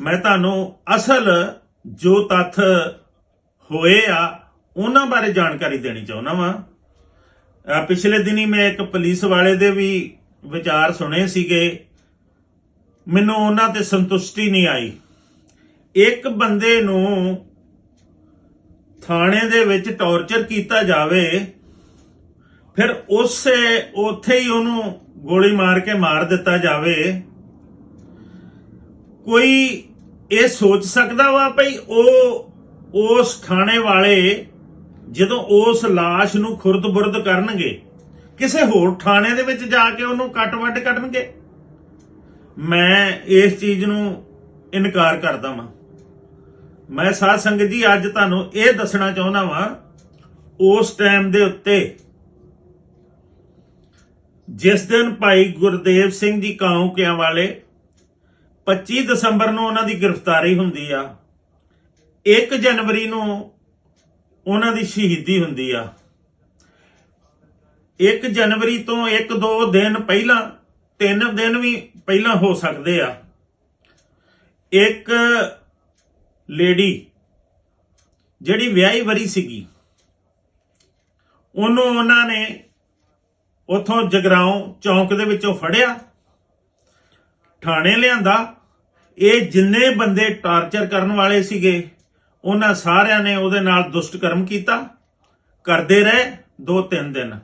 ਮੈਂ ਤੁਹਾਨੂੰ ਅਸਲ ਜੋ ਤੱਥ ਹੋਏ ਆ, ਉਹਨਾਂ ਬਾਰੇ ਜਾਣਕਾਰੀ ਦੇਣੀ ਚਾਹੁੰਦਾ ਵਾਂ। ਪਿਛਲੇ ਦਿਨੀ ਮੈਂ ਇੱਕ ਪੁਲਿਸ ਵਾਲੇ ਦੇ ਵੀ ਵਿਚਾਰ ਸੁਣੇ ਸੀਗੇ। ਮੈਨੂੰ ਉਹਨਾਂ ਤੇ ਸੰਤੁਸ਼ਟੀ ਨਹੀਂ ਆਈ। ਇੱਕ ਬੰਦੇ ਨੂੰ ਥਾਣੇ ਦੇ ਵਿੱਚ ਟੌਰਚਰ ਕੀਤਾ ਜਾਵੇ, ਫਿਰ ਉਸੇ, ਉੱਥੇ ਹੀ ਉਹਨੂੰ ਗੋਲੀ ਮਾਰ ਕੇ ਮਾਰ ਦਿੱਤਾ ਜਾਵੇ। ਕੋਈ ਇਹ ਸੋਚ ਸਕਦਾ ਵਾ ਭਈ ਉਹ, ਉਸ ਥਾਣੇ ਵਾਲੇ ਜਦੋਂ ਉਸ লাশ ਨੂੰ ਖੁਰਦ-ਬੁਰਦ ਕਰਨਗੇ, ਕਿਸੇ ਹੋਰ ਥਾਣੇ ਦੇ ਵਿੱਚ ਜਾ ਕੇ ਉਹਨੂੰ ਕੱਟ-ਵੱਢ ਕੱਢਣਗੇ ਮੈਂ ਇਸ ਚੀਜ਼ ਨੂੰ ਇਨਕਾਰ ਕਰਦਾ ਵਾਂ। ਮੈਂ ਸਾਧ ਸੰਗਤ ਜੀ, ਅੱਜ ਤੁਹਾਨੂੰ ਇਹ ਦੱਸਣਾ ਚਾਹੁੰਦਾ ਵਾਂ, ਉਸ ਟਾਈਮ ਦੇ ਉੱਤੇ ਜਿਸ ਦਿਨ ਭਾਈ ਗੁਰਦੇਵ ਸਿੰਘ ਜੀ ਕਾਉਂਕਿਆਂ ਵਾਲੇ 25 ਦਸੰਬਰ ਨੂੰ ਉਹਨਾਂ ਦੀ ਗ੍ਰਿਫਤਾਰੀ ਹੁੰਦੀ ਆ। 1 ਜਨਵਰੀ ਨੂੰ ਉਹਨਾਂ ਦੀ ਸ਼ਹੀਦੀ ਹੁੰਦੀ ਆ। 1 ਜਨਵਰੀ ਤੋਂ 1-2 ਦਿਨ ਪਹਿਲਾਂ 3 ਦਿਨ ਵੀ ਪਹਿਲਾਂ ਹੋ ਸਕਦੇ ਆ। ਇੱਕ ਲੇਡੀ ਜਿਹੜੀ ਵਿਆਹੀ ਵਰੀ ਸੀਗੀ, ਉਹਨੂੰ ਉਹਨਾਂ ਨੇ ਉਥੋਂ ਜਗਰਾਉਂ ਚੌਂਕ ਦੇ ਵਿੱਚੋਂ ਫੜਿਆ, ਥਾਣੇ ਲਿਆਂਦਾ ਇਹ ਜਿੰਨੇ ਬੰਦੇ ਟਾਰਚਰ ਕਰਨ ਵਾਲੇ ਸੀਗੇ, ਉਹਨਾਂ ਸਾਰਿਆਂ ਨੇ ਉਹਦੇ ਨਾਲ ਦੁਸ਼ਟ ਕਰਮ ਕੀਤਾ। ਕਰਦੇ ਰਹੇ 2-3 ਦਿਨ।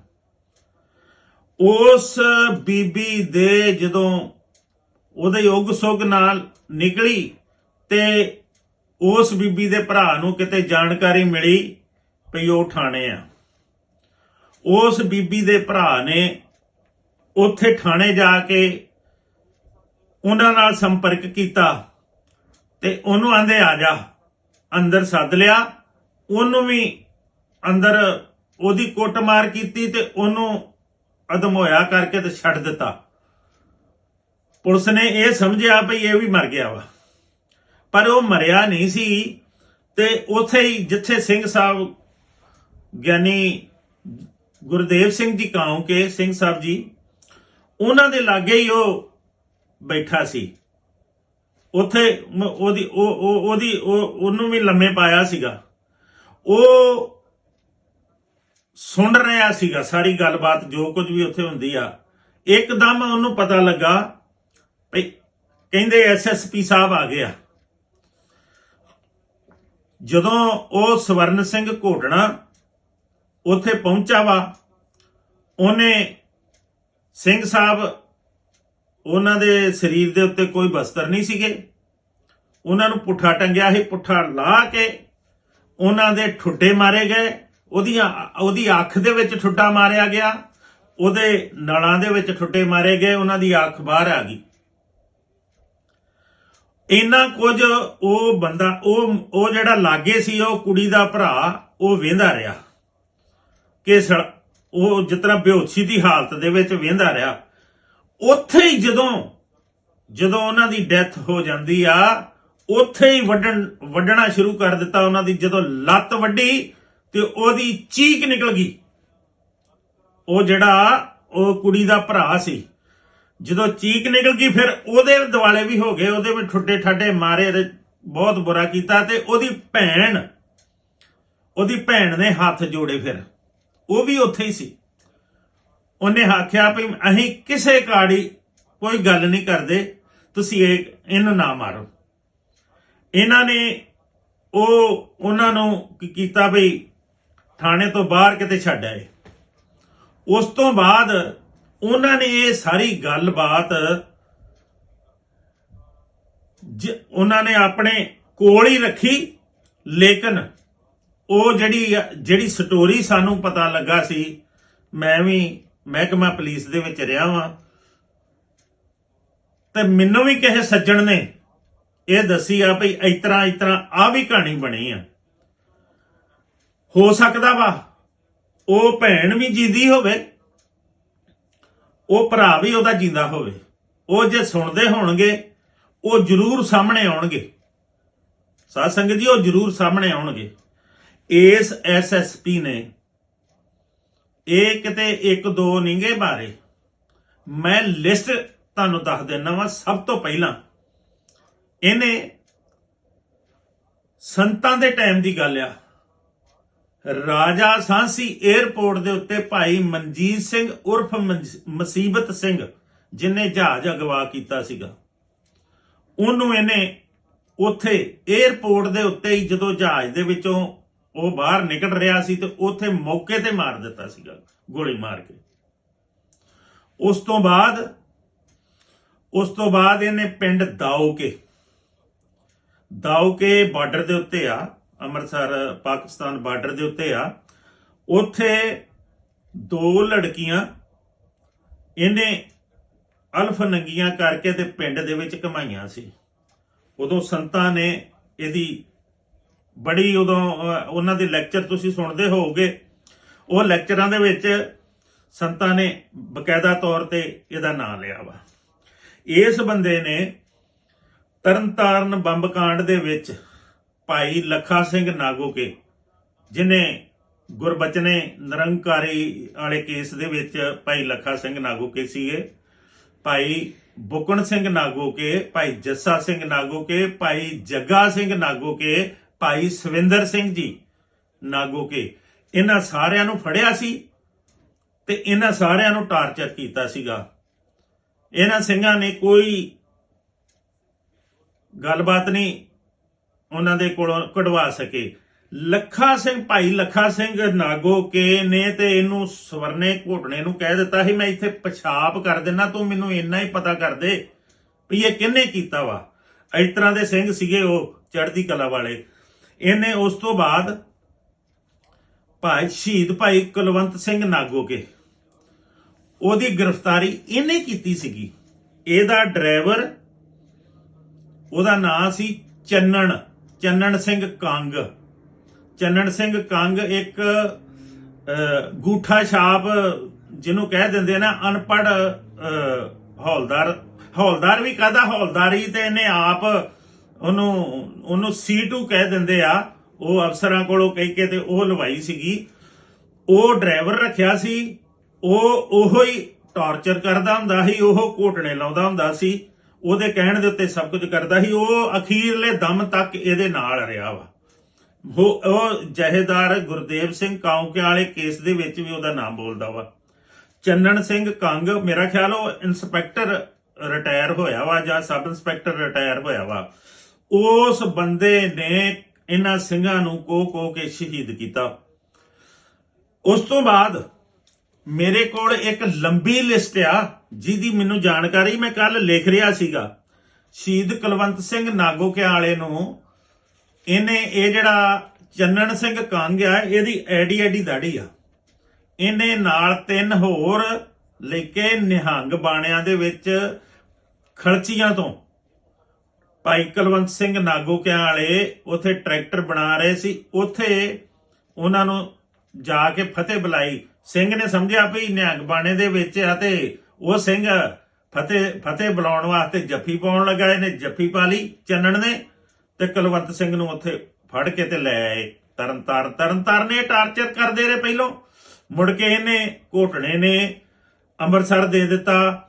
ਉਸ ਬੀਬੀ ਦੇ ਜਦੋਂ ਉਹਦੇ ਯੋਗ ਸੁਗ ਨਾਲ ਨਿਕਲੀ ਤੇ ਉਸ ਬੀਬੀ ਦੇ ਭਰਾ ਨੂੰ ਕਿਤੇ ਜਾਣਕਾਰੀ ਮਿਲੀ ਵੀ ਉਹ ਥਾਣੇ ਆ। ਉਸ ਬੀਬੀ ਦੇ ਭਰਾ ਨੇ ਉੱਥੇ ਥਾਣੇ ਜਾ ਕੇ ਉਹਨਾਂ ਨਾਲ ਸੰਪਰਕ ਕੀਤਾ ਤੇ ਉਹਨੂੰ ਆਂਦੇ ਆ ਜਾ, ਅੰਦਰ ਸੱਦ ਲਿਆ। ਉਹਨੂੰ ਵੀ ਅੰਦਰ ਉਹਦੀ ਕੁੱਟਮਾਰ ਕੀਤੀ ਤੇ ਉਹਨੂੰ ਅਦਮੋਇਆ ਕਰਕੇ ਤੇ ਛੱਡ ਦਿੱਤਾ। ਪੁਲਿਸ ਨੇ ਇਹ ਸਮਝਿਆ ਭਈ ਇਹ ਵੀ ਮਰ ਗਿਆ ਵਾ। ਪਰ ਉਹ ਮਰਿਆ ਨਹੀਂ ਸੀ ਤੇ ਉਥੇ ਹੀ ਜਿੱਥੇ ਸਿੰਘ ਸਾਹਿਬ, ਗਿਆਨੀ ਗੁਰਦੇਵ ਸਿੰਘ ਜੀ ਕਾਉਂ ਕੇ ਸਿੰਘ ਸਾਹਿਬ ਜੀ, ਉਹਨਾਂ ਦੇ ਲਾਗੇ ਹੀ ਉਹ ਬੈਠਾ ਸੀ। ਉੱਥੇ ਉਹਦੀ, ਉਹ ਉਹਦੀ, ਉਹ, ਉਹਨੂੰ ਵੀ ਲੰਮੇ ਪਾਇਆ ਸੀਗਾ। ਉਹ ਸੁਣ ਰਿਹਾ ਸੀਗਾ ਸਾਰੀ ਗੱਲਬਾਤ, ਜੋ ਕੁਝ ਵੀ ਉੱਥੇ ਹੁੰਦੀ ਆ। ਇੱਕਦਮ ਉਹਨੂੰ ਪਤਾ ਲੱਗਾ ਭਈ ਕਹਿੰਦੇ ਐਸਐਸਪੀ ਸਾਹਿਬ ਆ ਗਏ ਆ। ਜਦੋਂ ਉਹ ਸਵਰਨ ਸਿੰਘ ਘੋਟਣਾ ਉੱਥੇ ਪਹੁੰਚਾ ਵਾ, ਉਹਨੇ ਸਿੰਘ ਸਾਹਿਬ ਉਹਨਾਂ ਦੇ ਸਰੀਰ ਦੇ ਉੱਤੇ ਕੋਈ ਬਸਤਰ ਨਹੀਂ ਸੀਗੇ। ਉਹਨਾਂ ਨੂੰ ਪੁੱਠਾ ਟੰਗਿਆ ਸੀ, ਪੁੱਠਾ ਲਾ ਕੇ ਉਹਨਾਂ ਦੇ ਠੁੱਡੇ ਮਾਰੇ ਗਏ। ਉਹਦੀਆਂ, ਉਹਦੀ ਅੱਖ ਦੇ ਵਿੱਚ ਠੁੱਡਾ ਮਾਰਿਆ ਗਿਆ। ਉਹਦੇ ਨਲਾਂ ਦੇ ਵਿੱਚ ਠੁੱਡੇ ਮਾਰੇ ਗਏ, ਉਹਨਾਂ ਦੀ ਅੱਖ ਬਾਹਰ ਆ ਗਈ। ਇੰਨਾ ਕੁਝ ਉਹ ਬੰਦਾ, ਉਹ ਉਹ ਜਿਹੜਾ ਲਾਗੇ ਸੀ, ਉਹ ਕੁੜੀ ਦਾ ਭਰਾ, ਉਹ ਵੇਂਦਾ ਰਿਹਾ। ਕਿ ਸੜ- ਉਹ ਜਿਤਨਾ ਬੇਹੋਸ਼ੀ ਦੀ ਹਾਲਤ ਦੇ ਵਿੱਚ ਵੇਂਦਾ ਰਿਹਾ। ਉੱਥੇ ਹੀ ਜਦੋਂ ਜਦੋਂ ਉਹਨਾਂ ਦੀ ਡੈਥ ਹੋ ਜਾਂਦੀ ਆ, ਉੱਥੇ ਹੀ ਵੱਢਣ ਵੱਢਣਾ ਸ਼ੁਰੂ ਕਰ ਦਿੱਤਾ ਉਹਨਾਂ ਦੀ। ਜਦੋਂ ਲੱਤ ਵੱਢੀ ਤੇ ਉਹਦੀ ਚੀਕ ਨਿਕਲ ਗਈ। ਉਹ ਜਿਹੜਾ, ਉਹ ਕੁੜੀ ਦਾ ਭਰਾ ਸੀ। ਜਦੋਂ ਚੀਕ ਨਿਕਲ ਗਈ, ਫਿਰ ਉਹਦੇ ਦਿਵਾਲੇ ਵੀ ਹੋ ਗਏ। ਉਹਦੇ ਵੀ ਠੁੱਡੇ ਠਾਡੇ ਮਾਰੇ ਤੇ ਬਹੁਤ ਬੁਰਾ ਕੀਤਾ ਤੇ ਉਹਦੀ ਭੈਣ ਉਹਦੀ ਭੈਣ ਨੇ ਹੱਥ ਜੋੜੇ ਫਿਰ। ਉਹ ਵੀ ਉੱਥੇ ਹੀ ਸੀ। ਉਹਨੇ ਆਖਿਆ ਵੀ ਅਸੀਂ ਕਿਸੇ ਕਾੜੀ ਕੋਈ ਗੱਲ ਨਹੀਂ ਕਰਦੇ, ਤੁਸੀਂ ਇਹ ਇਹਨੂੰ ਨਾ ਮਾਰੋ। ਇਹਨਾਂ ਨੇ ਉਹ ਉਹਨਾਂ ਨੂੰ ਕੀ ਕੀਤਾ ਵੀ ਥਾਣੇ ਤੋਂ ਬਾਹਰ ਕਿਤੇ ਛੱਡ ਆਏ। ਉਸ ਤੋਂ ਬਾਅਦ ਉਹਨਾਂ ਨੇ ਇਹ ਸਾਰੀ ਗੱਲਬਾਤ ਜ- ਉਹਨਾਂ ਨੇ ਆਪਣੇ ਕੋਲ ਹੀ ਰੱਖੀ, ਲੇਕਿਨ ਉਹ ਜਿਹੜੀ ਜਿਹੜੀ ਸਟੋਰੀ ਸਾਨੂੰ ਪਤਾ ਲੱਗਾ ਸੀ, ਮੈਂ ਵੀ ਮਹਿਕਮਾ ਪੁਲਿਸ ਦੇ ਵਿੱਚ ਰਿਹਾ ਵਾਂ। ਤੇ ਮੈਨੂੰ ਵੀ ਕਿਸੇ ਸੱਜਣ ਨੇ ਇਹ ਦੱਸੀ ਆ ਭਈ ਇਤਰਾ ਇਤਰਾ ਆ ਵੀ ਕਹਾਣੀ ਬਣੀ ਆ। ਹੋ ਸਕਦਾ ਵਾ ਉਹ ਭੈਣ ਵੀ ਜਿੰਦੀ ਹੋਵੇ, ਉਹ ਭਰਾ ਵੀ ਉਹਦਾ ਜਿੰਦਾ ਹੋਵੇ। ਉਹ ਜੇ ਸੁਣਦੇ ਹੋਣਗੇ, ਉਹ ਜ਼ਰੂਰ ਸਾਹਮਣੇ ਆਉਣਗੇ। ਸਾਧ ਸੰਗਤ ਜੀ, ਉਹ ਜ਼ਰੂਰ ਸਾਹਮਣੇ ਆਉਣਗੇ। ਇਸ ਐਸਐਸਪੀ ਨੇ ਇਹ ਕਿਤੇ 1 2 ਨਹੀਂਗੇ ਬਾਰੇ ਮੈਂ ਲਿਸਟ ਤੁਹਾਨੂੰ ਦੱਸ ਦਿੰਦਾ ਵਾਂ ਸਭ ਤੋਂ ਪਹਿਲਾਂ। ਇਹਨੇ ਸੰਤਾਂ ਦੇ ਟਾਈਮ ਦੀ ਗੱਲ ਆ। ਰਾਜਾ ਸਾਂਸੀ 에ਅਰਪੋਰਟ ਦੇ ਉੱਤੇ ਭਾਈ ਮਨਜੀਤ ਸਿੰਘ ਉਰਫ ਮਨਜ- ਮੁਸੀਬਤ ਸਿੰਘ, ਜਿਨੇ ਜਹਾਜ਼ ਅਗਵਾ ਕੀਤਾ ਸੀਗਾ। ਉਹਨੂੰ ਇਹਨੇ ਉੱਥੇ 에ਅਰਪੋਰਟ ਦੇ ਉੱਤੇ ਹੀ ਜਦੋਂ ਜਹਾਜ਼ ਦੇ ਵਿੱਚੋਂ ਉਹ ਬਾਹਰ ਨਿਕਲ ਰਿਹਾ ਸੀ ਤੇ ਉੱਥੇ ਮੌਕੇ ਤੇ ਮਾਰ ਦਿੱਤਾ ਸੀਗਾ, ਗੋਲੀ ਮਾਰ ਕੇ। ਉਸ ਤੋਂ ਬਾਅਦ, ਉਸ ਤੋਂ ਬਾਅਦ ਇਹਨੇ ਪਿੰਡ ਦਾਉਕੇ ਦਾਉਕੇ ਬਾਰਡਰ ਦੇ ਉੱਤੇ ਆ, ਅੰਮ੍ਰਿਤਸਰ, ਪਾਕਿਸਤਾਨ ਬਾਰਡਰ ਦੇ ਉੱਤੇ ਆ। ਉੱਥੇ ਦੋ ਲੜਕੀਆਂ, ਇਹਨੇ ਅਲਫ ਨੰਗੀਆਂ ਕਰਕੇ ਤੇ ਪਿੰਡ ਦੇ ਵਿੱਚ ਕਮਾਈਆਂ ਸੀ। ਉਦੋਂ ਸੰਤਾਂ ਨੇ ਇਹਦੀ ਬੜੀ ਉਦੋਂ ਉਹਨਾਂ ਦੇ ਲੈਕਚਰ ਤੁਸੀਂ ਸੁਣਦੇ ਹੋਵੋਗੇ। ਉਹ ਲੈਕਚਰਾਂ ਦੇ ਵਿੱਚ ਸੰਤਾਂ ਨੇ ਬਕਾਇਦਾ ਤੌਰ ਤੇ ਇਹਦਾ ਨਾਮ ਲਿਆ ਵਾ। ਇਸ ਬੰਦੇ ਨੇ ਤਰਨਤਾਰਨ ਬੰਬ ਕਾਂਡ ਦੇ ਵਿੱਚ ਭਾਈ ਲੱਖਾ ਸਿੰਘ ਨਾਗੋਕੇ ਜਿਨੇ ਗੁਰਬਚਨੇ ਨਿਰੰਕਾਰੀ ਵਾਲੇ ਕੇਸ ਦੇ ਵਿੱਚ ਭਾਈ ਲੱਖਾ ਸਿੰਘ ਨਾਗੋਕੇ ਸੀਗੇ, ਭਾਈ ਬੁਕਣ ਸਿੰਘ ਨਾਗੋਕੇ, ਭਾਈ ਜੱਸਾ ਸਿੰਘ ਨਾਗੋਕੇ, ਭਾਈ ਜੱਗਾ ਸਿੰਘ ਨਾਗੋਕੇ ਭਾਈ ਸਵਿੰਦਰ ਸਿੰਘ ਜੀ, ਨਾਗੋ ਕੇ, ਇਹਨਾਂ ਸਾਰਿਆਂ ਨੂੰ ਫੜਿਆ ਸੀ ਤੇ ਇਹਨਾਂ ਸਾਰਿਆਂ ਨੂੰ ਟਾਰਚਰ ਕੀਤਾ ਸੀਗਾ। ਇਹਨਾਂ ਸਿੰਘਾਂ ਨੇ ਕੋਈ ਗੱਲਬਾਤ ਨਹੀਂ ਉਹਨਾਂ ਦੇ ਕੋਲੋਂ ਕਢਵਾ ਸਕੇ। ਲੱਖਾ ਸਿੰਘ, ਭਾਈ ਲੱਖਾ ਸਿੰਘ ਨਾਗੋ ਕੇ ਨੇ ਤੇ ਇਹਨੂੰ ਸਵਰਨੇ ਘੋਟਣੇ ਨੂੰ ਕਹਿ ਦਿੱਤਾ ਸੀ, ਮੈਂ ਇੱਥੇ ਪਿਸ਼ਾਬ ਕਰ ਦੇਣਾ ਤੂੰ ਮੈਨੂੰ ਇੰਨਾ ਹੀ ਪਤਾ ਕਰ ਦੇ ਵੀ ਇਹ ਕਿੰਨੇ ਕੀਤਾ ਵਾ। ਇਸ ਤਰ੍ਹਾਂ ਦੇ ਸਿੰਘ ਸੀਗੇ ਉਹ ਚੜ੍ਹਦੀ ਕਲਾ ਵਾਲੇ। ਇਹਨੇ ਉਸ ਤੋਂ ਬਾਅਦ ਭਾਈ ਸ਼ਹੀਦ ਭਾਈ ਕੁਲਵੰਤ ਸਿੰਘ ਨਾਗੋ ਕੇ ਉਹਦੀ ਗ੍ਰਿਫਤਾਰੀ ਇਹਨੇ ਕੀਤੀ ਸੀਗੀ। ਇਹਦਾ ਡਰਾਈਵਰ, ਉਹਦਾ ਨਾਂ ਸੀ ਚੰਨਣ ਚੰਨਣ ਸਿੰਘ ਕੰਗ। ਚੰਨਣ ਸਿੰਘ ਕੰਗ ਇੱਕ ਗੂਠਾ ਛਾਪ ਜਿਹਨੂੰ ਕਹਿ ਦਿੰਦੇ ਨਾ ਅਨਪੜ ਹੌਲਦਾਰ। ਹੌਲਦਾਰ ਵੀ ਕਾਹਦਾ? ਹੌਲਦਾਰੀ ਤੇ ਇਹਨੇ ਆਪ ਉਹਨੂੰ ਉਹਨੂੰ C2 ਕਹਿ ਦਿੰਦੇ ਆ, ਉਹ ਅਫਸਰਾਂ ਕੋਲੋਂ ਕਹਿ ਕੇ ਤੇ ਉਹ ਲਵਾਈ ਸੀਗੀ। ਉਹ ਡਰਾਈਵਰ ਰੱਖਿਆ ਸੀ, ਉਹ ਉਹੋ ਹੀ ਟਾਰਚਰ ਕਰਦਾ ਹੁੰਦਾ ਸੀ, ਉਹ ਘੋਟਣੇ ਲਾਉਂਦਾ ਹੁੰਦਾ ਸੀ। ਉਹਦੇ ਕਹਿਣ ਦੇ ਉੱਤੇ ਸਭ ਕੁਝ ਕਰਦਾ ਸੀ। ਉਹ ਅਖੀਰਲੇ ਦਮ ਤੱਕ ਇਹਦੇ ਨਾਲ ਰਿਹਾ ਵਾ। ਉਹ ਉਹ ਜਹੇਦਾਰ ਗੁਰਦੇਵ ਸਿੰਘ ਕਾਉਂਕੇ ਵਾਲੇ ਕੇਸ ਦੇ ਵਿੱਚ ਵੀ ਉਹਦਾ ਨਾਮ ਬੋਲਦਾ ਵਾ। ਚੰਨਣ ਸਿੰਘ ਕੰਗ, ਮੇਰਾ ਖਿਆਲ ਉਹ ਇਨਸਪੈਕਟਰ ਰਿਟਾਇਰ ਹੋਇਆ ਵਾ ਜਾਂ ਸਬ ਇੰਸਪੈਕਟਰ ਰਿਟਾਇਰ ਹੋਇਆ ਵਾ। ਉਸ ਬੰਦੇ ਨੇ ਇਹਨਾਂ ਸਿੰਘਾਂ ਨੂੰ ਕੋ ਕੋ ਕੇ ਸ਼ਹੀਦ ਕੀਤਾ। ਉਸ ਤੋਂ ਬਾਅਦ ਮੇਰੇ ਕੋਲ ਇੱਕ ਲੰਬੀ ਲਿਸਟ ਆ, ਜਿਹਦੀ ਮੈਨੂੰ ਜਾਣਕਾਰੀ ਮੈਂ ਕੱਲ ਲਿਖ ਰਿਹਾ ਸੀਗਾ। ਸ਼ਹੀਦ ਕੁਲਵੰਤ ਸਿੰਘ ਨਾਗੋਕੇ ਵਾਲੇ ਨੂੰ। ਇਹਨੇ ਇਹ ਜਿਹੜਾ ਚੰਨਣ ਸਿੰਘ ਕੰਗ ਆ, ਇਹਦੀ ਐਡੀ ਐਡੀ ਦਾੜੀ ਆ। ਇਹਨੇ ਨਾਲ ਤਿੰਨ ਹੋਰ ਲੈ ਕੇ ਨਿਹੰਗ ਬਾਣਿਆਂ ਦੇ ਵਿੱਚ ਖਲਚੀਆਂ ਤੋਂ ਭਾਈ ਕੁਲਵੰਤ ਸਿੰਘ ਨਾਗੋਕਿਆਂ ਵਾਲੇ ਉਥੇ ਟਰੈਕਟਰ ਬਣਾ ਰਹੇ ਸੀ। ਉਥੇ ਉਹਨਾਂ ਨੂੰ ਜਾ ਕੇ ਫਤਿਹ ਬੁਲਾਈ। ਸਿੰਘ ਨੇ ਸਮਝਿਆ ਵੀ ਨਿਹੰਗ ਬਾਣੇ ਦੇ ਵਿੱਚ ਆ ਤੇ ਉਹ ਸਿੰਘ ਫਤਿਹ ਫਤਿਹ ਬੁਲਾਉਣ ਵਾਸਤੇ ਜੱਫੀ ਪਾਉਣ ਲੱਗਾ। ਇਹਨੇ ਜੱਫੀ ਪਾ ਲਈ ਚੰਨਣ ਨੇ ਤੇ ਕੁਲਵੰਤ ਸਿੰਘ ਨੂੰ ਉੱਥੇ ਫੜ ਕੇ ਤੇ ਲੈ ਆਏ। ਤਰਨ ਤਾਰਨ ਤਰਨ ਨੇ ਟਾਰਚਰ ਕਰਦੇ ਰਹੇ ਪਹਿਲੋਂ। ਮੁੜ ਕੇ ਇਹਨੇ ਘੋਟਣੇ ਨੇ ਅੰਮ੍ਰਿਤਸਰ ਦੇ ਦਿੱਤਾ।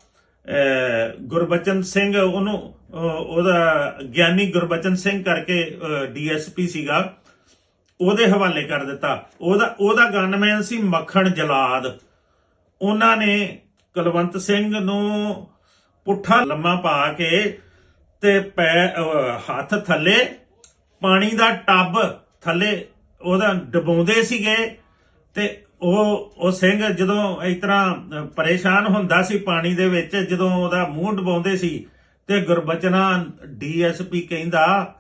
ਗੁਰਬਚਨ ਸਿੰਘ, ਉਹਨੂੰ ਉਹਦਾ ਗਿਆਨੀ ਗੁਰਬਚਨ ਸਿੰਘ ਕਰਕੇ ਡੀਐਸਪੀ ਸੀਗਾ। ਉਹਦੇ ਹਵਾਲੇ ਕਰ ਦਿੱਤਾ। ਉਹਦਾ ਉਹਦਾ ਗਨਮੈਨ ਸੀ ਮੱਖਣ ਜਲਾਦ। ਉਹਨਾਂ ਨੇ ਕੁਲਵੰਤ ਸਿੰਘ ਨੂੰ ਪੁੱਠਾ ਲੰਮਾ ਪਾ ਕੇ ਤੇ ਪੈ ਹੱਥ ਥੱਲੇ, ਪਾਣੀ ਦਾ ਟੱਬ ਥੱਲੇ ਉਹਦਾ ਡਬਾਉਂਦੇ ਸੀਗੇ ਤੇ ਉਹ ਉਹ ਸਿੰਘ ਜਦੋਂ ਇਸ ਤਰ੍ਹਾਂ ਪਰੇਸ਼ਾਨ ਹੁੰਦਾ ਸੀ ਪਾਣੀ ਦੇ ਵਿੱਚ, ਜਦੋਂ ਉਹਦਾ ਮੂੰਹ ਡਬਾਉਂਦੇ ਸੀ, ਤੇ ਗੁਰਬਚਨਾ ਡੀਐਸਪੀ ਕਹਿੰਦਾ,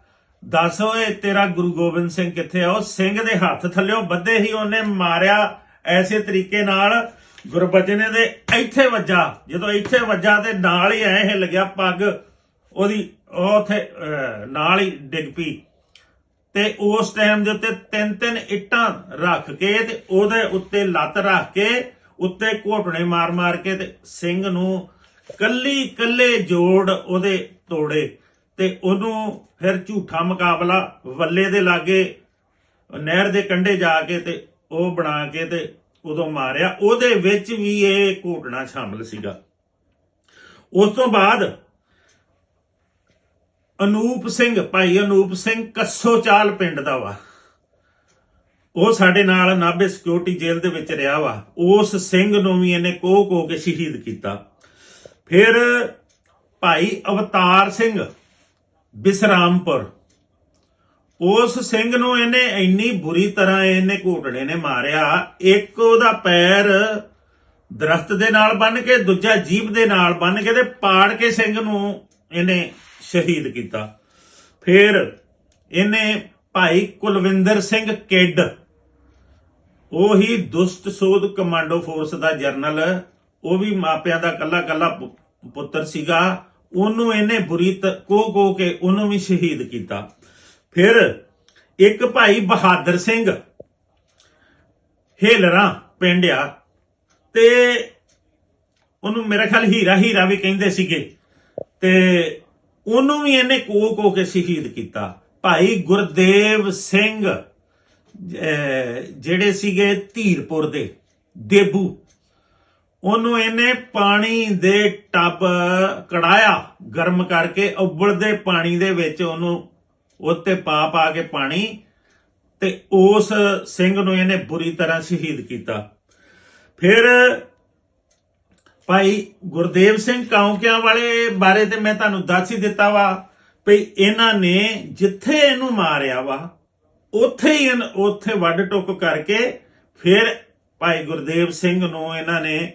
ਦੱਸ ਓਏ, ਤੇਰਾ ਗੁਰੂ ਗੋਬਿੰਦ ਸਿੰਘ ਕਿੱਥੇ ਆ? ਉਹ ਸਿੰਘ ਦੇ ਹੱਥ ਥੱਲਿਓ ਬੱਧੇ ਹੀ ਉਹਨੇ ਮਾਰਿਆ ਐਸੇ ਤਰੀਕੇ ਨਾਲ, ਗੁਰਬਚਨੇ ਦੇ ਇੱਥੇ ਵੱਜਾ। ਜਦੋਂ ਇੱਥੇ ਵੱਜਾ ਤੇ ਨਾਲ ਹੀ ਐ ਹਿੱਲ ਗਿਆ ਪੱਗ, ਉਹਦੀ, ਉਹ ਉੱਥੇ ਨਾਲ ਹੀ ਡਿੱਗ ਪਈ। ਤੇ ਉਸ ਟਾਈਮ ਦੇ ਉੱਤੇ ਤਿੰਨ ਤਿੰਨ ਇੱਟਾਂ ਰੱਖ ਕੇ ਤੇ ਉਹਦੇ ਉੱਤੇ ਲੱਤ ਰੱਖ ਕੇ ਉੱਤੇ ਘੋਟਣੇ ਮਾਰ-ਮਾਰ ਕੇ ਤੇ ਸਿੰਘ ਨੂੰ ਕੱਲੀ ਕੱਲੇ ਜੋੜ ਉਹਦੇ ਤੋੜੇ ਤੇ ਉਹਨੂੰ ਫਿਰ ਝੂਠਾ ਮੁਕਾਬਲਾ ਵੱਲੇ ਦੇ ਲਾਗੇ, ਨਹਿਰ ਦੇ ਕੰਢੇ ਜਾ ਕੇ ਤੇ ਉਹ ਬਣਾ ਕੇ ਤੇ ਉਦੋਂ ਮਾਰਿਆ। ਉਹਦੇ ਵਿੱਚ ਵੀ ਇਹ ਘੋਟਣਾ ਸ਼ਾਮਲ ਸੀਗਾ। ਉਸ ਤੋਂ ਬਾਅਦ ਅਨੂਪ ਸਿੰਘ, ਭਾਈ ਅਨੂਪ ਸਿੰਘ ਕੱਸੋਚਾਲ ਪਿੰਡ ਦਾ ਵਾ। ਉਹ ਸਾਡੇ ਨਾਲ ਨਾਭੇ ਸਿਕਿਉਰਿਟੀ ਜੇਲ੍ਹ ਦੇ ਵਿੱਚ ਰਿਹਾ ਵਾ। ਉਸ ਸਿੰਘ ਨੂੰ ਵੀ ਇਹਨੇ ਕੋਹ ਕੋ ਕੇ ਸ਼ਹੀਦ ਕੀਤਾ। ਫਿਰ ਭਾਈ ਅਵਤਾਰ ਸਿੰਘ ਬਿਸਰਾਮਪੁਰ, ਉਸ ਸਿੰਘ ਨੂੰ ਇਹਨੇ ਇੰਨੀ ਬੁਰੀ ਤਰ੍ਹਾਂ ਇਹਨੇ ਘੋਟੜੇ ਨੇ ਮਾਰਿਆ। ਇੱਕ ਉਹਦਾ ਪੈਰ ਦਰਖਤ ਦੇ ਨਾਲ ਬੰਨ ਕੇ, ਦੂਜਾ ਜੀਭ ਦੇ ਨਾਲ ਬੰਨ ਕੇ ਤੇ ਪਾੜ ਕੇ ਸਿੰਘ ਨੂੰ ਇਹਨੇ ਸ਼ਹੀਦ ਕੀਤਾ। ਫਿਰ ਇਹਨੇ ਭਾਈ ਕੁਲਵਿੰਦਰ ਸਿੰਘ ਕਿੱਡ, ਉਹੀ ਦੁਸ਼ਟ ਸੋਧ ਕਮਾਂਡੋ ਫੋਰਸ ਦਾ ਜਰਨਲ, ਉਹ ਵੀ ਮਾਪਿਆਂ ਦਾ ਕੱਲਾ ਕੱਲਾ ਪੁੱਤਰ ਸੀਗਾ। ਉਹਨੂੰ ਇਹਨੇ ਬੁਰੀ ਤ- ਕੋ ਕੇ ਉਹਨੂੰ ਵੀ ਸ਼ਹੀਦ ਕੀਤਾ। ਫਿਰ ਇੱਕ ਭਾਈ ਬਹਾਦਰ ਸਿੰਘ ਹੇਲਰਾ ਪਿੰਡ ਆ, ਤੇ ਉਹਨੂੰ ਮੇਰਾ ਖਿਆਲ ਹੀਰਾ ਹੀਰਾ ਵੀ ਕਹਿੰਦੇ ਸੀਗੇ। ਤੇ ਉਹਨੂੰ ਵੀ ਇਹਨੇ ਕੋ ਕੋ ਕੇ ਸ਼ਹੀਦ ਕੀਤਾ। ਭਾਈ ਗੁਰਦੇਵ ਸਿੰਘ ਜਿਹੜੇ ਸੀਗੇ ਧੀਰਪੁਰ ਦੇ, ਦੇਬੂ। ਉਹਨੂੰ ਇਹਨੇ ਪਾਣੀ ਦੇ ਟੱਬ ਕੜਾਇਆ, ਗਰਮ ਕਰਕੇ ਉਬਲਦੇ ਪਾਣੀ ਦੇ ਵਿੱਚ ਉਹਨੂੰ ਉੱਤੇ ਪਾ ਪਾ ਕੇ ਪਾਣੀ ਤੇ ਉਸ ਸਿੰਘ ਨੂੰ ਇਹਨੇ ਬੁਰੀ ਤਰ੍ਹਾਂ ਸ਼ਹੀਦ ਕੀਤਾ। ਫਿਰ ਭਾਈ ਗੁਰਦੇਵ ਸਿੰਘ ਕੌਂਕਿਆਂ ਵਾਲੇ ਬਾਰੇ ਤੇ ਮੈਂ ਤੁਹਾਨੂੰ ਦੱਸ ਹੀ ਦਿੱਤਾ ਵਾ ਵੀ ਇਹਨਾਂ ਨੇ ਜਿੱਥੇ ਇਹਨੂੰ ਮਾਰਿਆ ਵਾ, ਉੱਥੇ ਹੀ ਇਹਨ- ਉੱਥੇ ਵੱਡ ਟੁੱਕ ਕਰਕੇ ਫਿਰ ਭਾਈ ਗੁਰਦੇਵ ਸਿੰਘ ਨੂੰ ਇਹਨਾਂ ਨੇ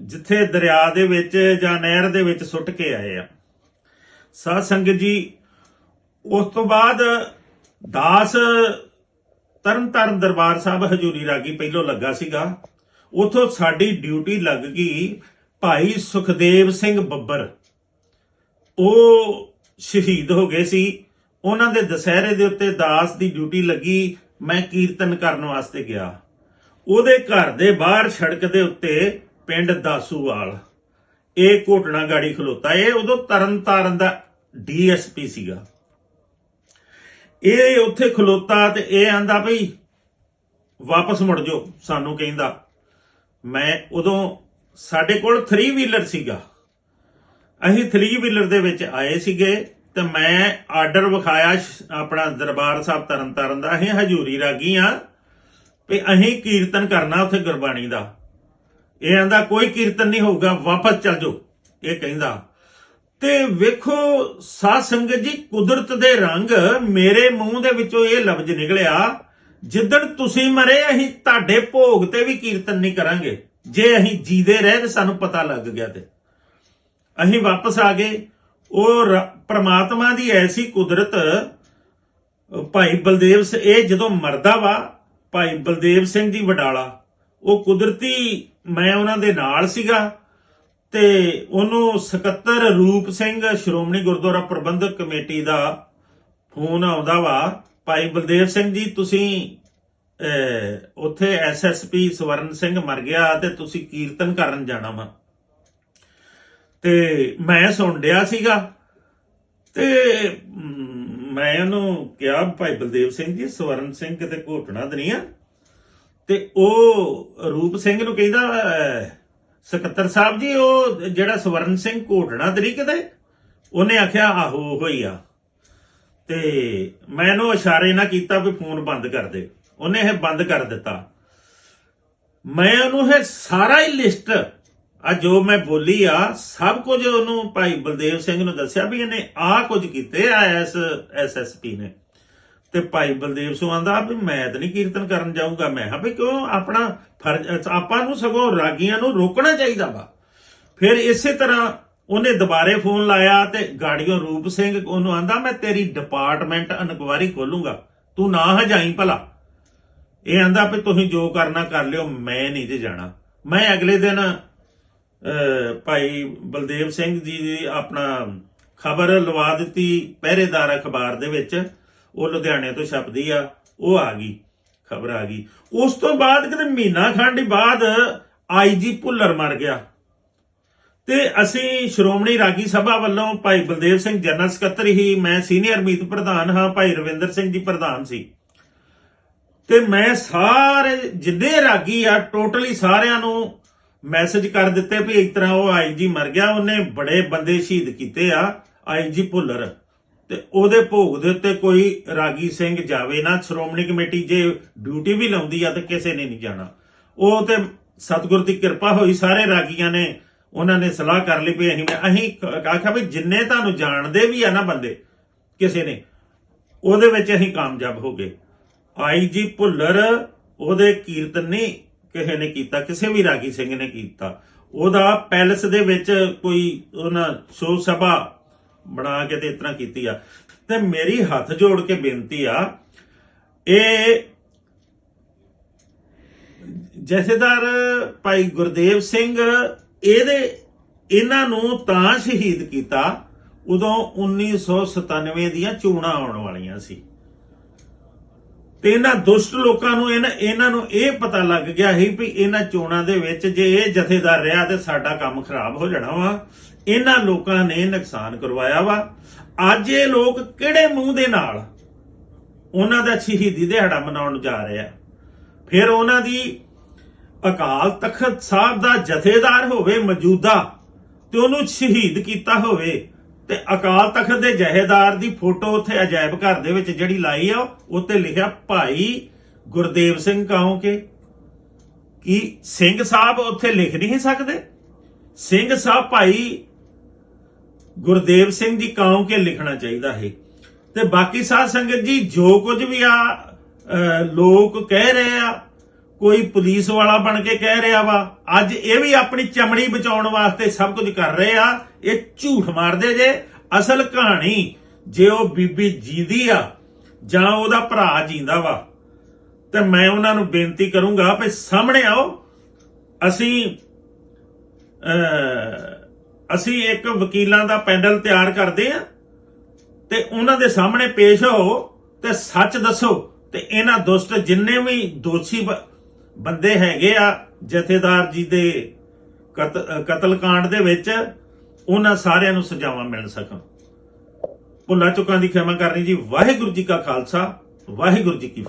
ਜਿੱਥੇ ਦਰਿਆ ਦੇ ਵਿੱਚ ਜਾਂ ਨਹਿਰ ਦੇ ਵਿੱਚ ਸੁੱਟ ਕੇ ਆਏ ਆ। ਸਾਧ ਸੰਗਤ ਜੀ, ਉਸ ਤੋਂ ਬਾਅਦ ਦਾਸ ਤਰਨ ਤਾਰਨ ਦਰਬਾਰ ਸਾਹਿਬ ਹਜੂਰੀ ਰਾਗੀ ਪਹਿਲੋਂ ਲੱਗਾ ਸੀਗਾ। ਉਥੋਂ ਸਾਡੀ ਡਿਊਟੀ ਲੱਗ ਗਈ ਭਾਈ ਸੁਖਦੇਵ ਸਿੰਘ ਬੱਬਰ। ਉਹ ਸ਼ਹੀਦ ਹੋ ਗਏ ਸੀ। ਉਹਨਾਂ ਦੇ ਦਸ਼ਹਿਰੇ ਦੇ ਉੱਤੇ ਦਾਸ ਦੀ ਡਿਊਟੀ ਲੱਗੀ। ਮੈਂ ਕੀਰਤਨ ਕਰਨ ਵਾਸਤੇ ਗਿਆ। ਉਹਦੇ ਘਰ ਦੇ ਬਾਹਰ ਸੜਕ ਦੇ ਉੱਤੇ ਪਿੰਡ ਦਾਸੂਵਾਲ। ਇਹ ਘੋਟਣਾ ਗਾੜੀ ਖਲੋਤਾ। ਇਹ ਉਦੋਂ ਤਰਨ ਤਾਰਨ ਦਾ ਡੀਐਸਪੀ ਸੀਗਾ। ਇਹ ਉੱਥੇ ਖਲੋਤਾ ਤੇ ਇਹ ਆਂਦਾ, ਭਈ, ਵਾਪਸ ਮੁੜ ਜਾਓ, ਸਾਨੂੰ ਕਹਿੰਦਾ। ਮੈਂ ਉਦੋਂ ਸਾਡੇ ਕੋਲ 3 ਵੀਲਰ ਸੀਗਾ। ਅਸੀਂ 3 ਵੀਲਰ ਦੇ ਵਿੱਚ ਆਏ ਸੀਗੇ ਤੇ ਮੈਂ ਆਰਡਰ ਵਿਖਾਇਆ ਆਪਣਾ ਦਰਬਾਰ ਸਾਹਿਬ ਤਰਨਤਾਰਨ ਦਾ। ਅਸੀਂ ਹਜੂਰੀ ਰਾਗੀ ਆ ਵੀ ਅਸੀਂ ਕੀਰਤਨ ਕਰਨਾ ਉੱਥੇ ਗੁਰਬਾਣੀ ਦਾ। ਇਹ ਆਂਦਾ, ਕੋਈ ਕੀਰਤਨ ਨਹੀਂ ਹੋਊਗਾ, ਵਾਪਸ ਚੱਲ ਜਾਓ। ਇਹ ਕਹਿੰਦਾ, ਤੇ ਵੇਖੋ, ਸਾਧ ਸੰਗਤ ਜੀ, ਕੁਦਰਤ ਦੇ ਰੰਗ ਮੇਰੇ ਮੂੰਹ ਦੇ ਵਿੱਚੋਂ ਇਹ ਲਫ਼ਜ਼ ਨਿਕਲਿਆ ਜਿੱਦਣ ਤੁਸੀਂ ਮਰੇ, ਅਸੀਂ ਤੁਹਾਡੇ ਭੋਗ ਤੇ ਵੀ ਕੀਰਤਨ ਨਹੀਂ ਕਰਾਂਗੇ। ਜੇ ਅਸੀਂ ਜੀਦੇ ਰਹੇ ਤੇ ਸਾਨੂੰ ਪਤਾ ਲੱਗ ਗਿਆ ਤੇ। ਅਸੀਂ ਵਾਪਸ ਆ ਗਏ। ਉਹ ਪ੍ਰਮਾਤਮਾ ਦੀ ਐਸੀ ਕੁਦਰਤ ਭਾਈ ਬਲਦੇਵ ਇਹ ਜਦੋਂ ਮਰਦਾ ਵਾ, ਭਾਈ ਬਲਦੇਵ ਸਿੰਘ ਜੀ ਵਡਾਲਾ, ਉਹ ਕੁਦਰਤੀ, ਮੈਂ ਉਹਨਾਂ ਦੇ ਨਾਲ ਸੀਗਾ ਤੇ ਉਹਨੂੰ ਸਕੱਤਰ ਰੂਪ ਸਿੰਘ ਸ਼੍ਰੋਮਣੀ ਗੁਰਦੁਆਰਾ ਪ੍ਰਬੰਧਕ ਕਮੇਟੀ ਦਾ ਫੋਨ ਆਉਂਦਾ ਵਾ ਭਾਈ ਬਲਦੇਵ ਸਿੰਘ ਜੀ ਤੁਸੀਂ ਅਹ, ਉੱਥੇ ਐਸਐਸਪੀ ਸਵਰਨ ਸਿੰਘ ਮਰ ਗਿਆ ਤੇ ਤੁਸੀਂ ਕੀਰਤਨ ਕਰਨ ਜਾਣਾ ਵਾ। ਤੇ ਮੈਂ ਸੁਣ ਡਿਆ ਸੀਗਾ ਤੇ ਮੈਂ ਉਹਨੂੰ ਕਿਹਾ ਭਾਈ ਬਲਦੇਵ ਸਿੰਘ ਜੀ ਸਵਰਨ ਸਿੰਘ ਕਿਤੇ ਘੋਟਣਾ ਤੇ ਨਹੀਂ ਆ। ਤੇ ਉਹ ਰੂਪ ਸਿੰਘ ਨੂੰ ਕਹਿੰਦਾ ਸਕੱਤਰ ਸਾਹਿਬ ਜੀ ਉਹ ਜਿਹੜਾ ਸਵਰਨ ਸਿੰਘ ਘੋਟਣਾ ਤੇ ਨਹੀਂ ਕਿਤੇ? ਉਹਨੇ ਆਖਿਆ ਆਹੋ ਹੋਈ ਆ। ਤੇ ਮੈਂ ਉਹਨੂੰ ਇਸ਼ਾਰੇ ਨਾਲ ਕੀਤਾ ਵੀ ਫੋਨ ਬੰਦ ਕਰ ਦੇ। ਉਹਨੇ ਇਹ ਬੰਦ ਕਰ ਦਿੱਤਾ। ਮੈਂ ਉਹਨੂੰ ਇਹ ਸਾਰਾ ਹੀ ਲਿਸਟ ਆ ਜੋ ਮੈਂ ਬੋਲੀ ਆ, ਸਭ ਕੁਝ ਉਹਨੂੰ ਭਾਈ ਬਲਦੇਵ ਸਿੰਘ ਨੂੰ ਦੱਸਿਆ ਵੀ ਇਹਨੇ ਆ ਕੁਝ ਕੀਤੇ ਆ ਐਸ ਐਸਐਸਪੀ ਨੇ। ਤੇ ਭਾਈ ਬਲਦੇਵ ਸਿੰਘ ਆਂਦਾ ਵੀ ਮੈਂ ਤਾਂ ਨਹੀਂ ਕੀਰਤਨ ਕਰਨ ਜਾਊਗਾ। ਮੈਂ ਹਾਂ ਵੀ ਕਿਉਂ? ਆਪਣਾ ਫਰਜ਼, ਆਪਾਂ ਨੂੰ ਸਗੋਂ ਰਾਗੀਆਂ ਨੂੰ ਰੋਕਣਾ ਚਾਹੀਦਾ ਵਾ। ਫਿਰ ਇਸੇ ਤਰ੍ਹਾਂ ਉਹਨੇ ਦੁਬਾਰੇ ਫੋਨ ਲਾਇਆ ਤੇ ਗਾੜੀਓ ਰੂਪ ਸਿੰਘ ਉਹਨੂੰ ਆਂਦਾ ਮੈਂ ਤੇਰੀ ਡਿਪਾਰਟਮੈਂਟ ਇਨਕੁਆਰੀ ਖੋਲੂੰਗਾ। ਤੂੰ ਨਾ ਹਜਾਈ ਭਲਾ। ਇਹ ਆਂਦਾ ਵੀ ਤੁਸੀਂ ਜੋ ਕਰਨਾ ਕਰ ਲਿਓ ਮੈਂ ਨਹੀਂ ਤੇ ਜਾਣਾ। ਮੈਂ ਅਗਲੇ ਦਿਨ ਅਹ, ਭਾਈ ਬਲਦੇਵ ਸਿੰਘ ਜੀ ਦੀ ਆਪਣਾ ਖਬਰ ਲਵਾ ਦਿੱਤੀ ਪਹਿਰੇਦਾਰ ਅਖਬਾਰ ਦੇ ਵਿੱਚ। ਉਹ ਲੁਧਿਆਣੇ ਤੋਂ ਛਪਦੀ ਆ ਉਹ ਆ ਗਈ ਖਬਰ ਆ ਗਈ। ਉਸ ਤੋਂ ਬਾਅਦ ਕਿਤੇ ਮਹੀਨਾ ਖੰਡ ਹੀ ਬਾਅਦ ਆਈਜੀ ਭੁੱਲਰ ਮਰ ਗਿਆ। ਤੇ ਅਸੀਂ ਸ਼੍ਰੋਮਣੀ ਰਾਗੀ ਸਭਾ ਵੱਲੋਂ ਭਾਈ ਬਲਦੇਵ ਸਿੰਘ ਜਨਰਲ ਸਕੱਤਰ ਹੀ, ਮੈਂ ਸੀਨੀਅਰ ਮੀਤ ਪ੍ਰਧਾਨ ਹਾਂ, ਭਾਈ ਰਵਿੰਦਰ ਸਿੰਘ ਜੀ ਪ੍ਰਧਾਨ ਸੀ। ਤੇ ਮੈਂ ਸਾਰੇ, ਜਿੰਨੇ ਰਾਗੀ ਆ, ਟੋਟਲੀ ਸਾਰਿਆਂ ਨੂੰ ਮੈਸੇਜ ਕਰ ਦਿੱਤੇ ਵੀ ਇਸ ਤਰ੍ਹਾਂ ਉਹ ਆਈਜੀ ਮਰ ਗਿਆ, ਉਹਨੇ ਬੜੇ ਬੰਦੇ ਸ਼ਹੀਦ ਕੀਤੇ ਆ, ਆਈਜੀ ਭੁੱਲਰ। ਤੇ ਉਹਦੇ ਭੋਗ ਦੇ ਉੱਤੇ ਕੋਈ ਰਾਗੀ ਸਿੰਘ ਜਾਵੇ ਨਾ, ਸ਼੍ਰੋਮਣੀ ਕਮੇਟੀ ਜੇ ਡਿਊਟੀ ਵੀ ਲਾਉਂਦੀ ਆ ਤੇ ਕਿਸੇ ਨੇ ਨਹੀਂ ਜਾਣਾ। ਉਹ ਤੇ ਸਤਿਗੁਰ ਦੀ ਕਿਰਪਾ ਹੋਈ, ਸਾਰੇ ਰਾਗੀਆਂ ਨੇ ਉਹਨਾਂ ਨੇ ਸਲਾਹ ਕਰ ਲਈ ਵੀ ਅਸੀਂ ਅਸੀਂ ਆਖਿਆ ਵੀ ਜਿੰਨੇ ਤੁਹਾਨੂੰ ਜਾਣਦੇ ਵੀ ਆ ਨਾ ਬੰਦੇ, ਕਿਸੇ ਨੇ, ਉਹਦੇ ਵਿੱਚ ਅਸੀਂ ਕਾਮਯਾਬ ਹੋ ਗਏ। ਆਈ ਜੀ ਭੁੱਲਰ, ਉਹਦੇ ਕੀਰਤਨ ਨਹੀਂ ਕਿਸੇ ਨੇ ਕੀਤਾ, ਕਿਸੇ ਵੀ ਰਾਗੀ ਸਿੰਘ ਨੇ ਕੀਤਾ। ਉਹਦਾ ਪੈਲਸ ਦੇ ਵਿੱਚ ਕੋਈ ਉਹਨਾਂ ਸ਼ੋ ਸਭਾ ਬਣਾ ਕੇ ਤੇ ਇਸ ਤਰ੍ਹਾਂ ਕੀਤੀ ਆ। ਤੇ ਮੇਰੀ ਹੱਥ ਜੋੜ ਕੇ ਬੇਨਤੀ ਆ, ਇਹ ਜਥੇਦਾਰ ਭਾਈ ਗੁਰਦੇਵ ਸਿੰਘ ਇਹਦੇ, ਇਹਨਾਂ ਨੂੰ ਤਾਂ ਸ਼ਹੀਦ ਕੀਤਾ ਉਦੋਂ 1997 ਦੀਆਂ ਚੋਣਾਂ ਆਉਣ ਵਾਲੀਆਂ ਸੀ। ਤੇ ਇਹਨਾਂ ਦੁਸ਼ਟ ਲੋਕਾਂ ਨੂੰ ਇਹਨਾਂ ਇਹਨਾਂ ਨੂੰ ਇਹ ਪਤਾ ਲੱਗ ਗਿਆ ਸੀ ਵੀ ਇਹਨਾਂ ਚੋਣਾਂ ਦੇ ਵਿੱਚ ਜੇ ਇਹ ਜਥੇਦਾਰ ਰਿਹਾ ਤੇ ਸਾਡਾ ਕੰਮ ਖਰਾਬ ਹੋ ਜਾਣਾ ਵਾ। ਇਹਨਾਂ ਲੋਕਾਂ ਨੇ ਨੁਕਸਾਨ ਕਰਵਾਇਆ ਵਾ। ਅੱਜ ਇਹ ਲੋਕ ਕਿਹੜੇ ਮੂੰਹ ਦੇ ਨਾਲ ਉਹਨਾਂ ਦਾ ਸ਼ਹੀਦੀ ਦਿਹਾੜਾ ਮਨਾਉਣ ਜਾ ਰਹੇ ਆ। ਫਿਰ ਉਹਨਾਂ ਦੀ ਅਕਾਲ ਤਖਤ ਸਾਹਿਬ ਦਾ ਜਥੇਦਾਰ ਹੋਵੇ, ਮੌਜੂਦਾ, ਤੇ ਉਹਨੂੰ ਸ਼ਹੀਦ ਕੀਤਾ ਹੋਵੇ, ਤੇ ਅਕਾਲ ਤਖਤ ਦੇ ਜਹੇਦਾਰ ਦੀ ਫੋਟੋ ਉੱਥੇ ਅਜਾਇਬ ਘਰ ਦੇ ਵਿੱਚ ਜਿਹੜੀ ਲਾਈ ਆ ਉੱਤੇ ਲਿਖਿਆ, ਭਾਈ ਗੁਰਦੇਵ ਸਿੰਘ ਕਾਉਂਕੇ ਕੀ ਸਿੰਘ ਸਾਹਿਬ ਉੱਥੇ ਲਿਖ ਨਹੀਂ ਸਕਦੇ? ਸਿੰਘ ਸਾਹਿਬ, ਭਾਈ ਗੁਰਦੇਵ ਸਿੰਘ ਜੀ ਕਾਉਂਕੇ ਲਿਖਣਾ ਚਾਹੀਦਾ ਹੈ। ਤੇ ਬਾਕੀ ਸਾਧ ਸੰਗਤ ਜੀ, ਜੋ ਕੁਝ ਵੀ ਆ ਲੋਕ ਕਹਿ ਰਹੇ ਆ ਕੋਈ ਪੁਲਿਸ ਵਾਲਾ ਬਣ ਕੇ ਕਹਿ ਰਿਹਾ ਵਾ ਅੱਜ ਇਹ ਵੀ ਆਪਣੀ ਚਮੜੀ ਬਚਾਉਣ ਵਾਸਤੇ ਸਭ ਕੁਝ ਕਰ ਰਹੇ ਆ ਇਹ ਝੂਠ ਮਾਰਦੇ ਜੇ ਅਸਲ ਕਹਾਣੀ ਜੇ ਉਹ ਬੀਬੀ ਜੀਂਦੀ ਆ ਜਾਂ ਉਹਦਾ ਭਰਾ ਜੀਂਦਾ ਵਾ ਤੇ ਮੈਂ ਉਹਨਾਂ ਨੂੰ ਬੇਨਤੀ ਕਰੂੰਗਾ ਵੀ ਸਾਹਮਣੇ ਆਓ ਅਸੀਂ ਅਹ, ਅਸੀਂ ਇੱਕ ਵਕੀਲਾਂ ਦਾ ਪੈਨਲ ਤਿਆਰ ਕਰਦੇ ਆ ਤੇ ਉਹਨਾਂ ਦੇ ਸਾਹਮਣੇ ਪੇਸ਼ ਹੋ ਤੇ ਸੱਚ ਦੱਸੋ ਤੇ ਇਹਨਾਂ ਦੁਸ਼ਟ ਜਿੰਨੇ ਵੀ ਦੋਸ਼ੀ ਬੰਦੇ ਹੈਗੇ ਆ ਜਥੇਦਾਰ ਜੀ ਦੇ ਕਤ- ਅ, ਕਤਲकांड ਦੇ ਵਿੱਚ ਉਹਨਾਂ ਸਾਰਿਆਂ ਨੂੰ ਸਜ਼ਾਵਾਂ ਮਿਲ ਸਕਣ। ਭੁੱਲਾਂ ਚੁੱਕਾਂ ਦੀ ਖਿਮਾ ਕਰਨੀ ਜੀ। ਵਾਹਿਗੁਰੂ ਜੀ ਕਾ ਖਾਲਸਾ ਵਾਹਿਗੁਰੂ ਜੀ ਕੀ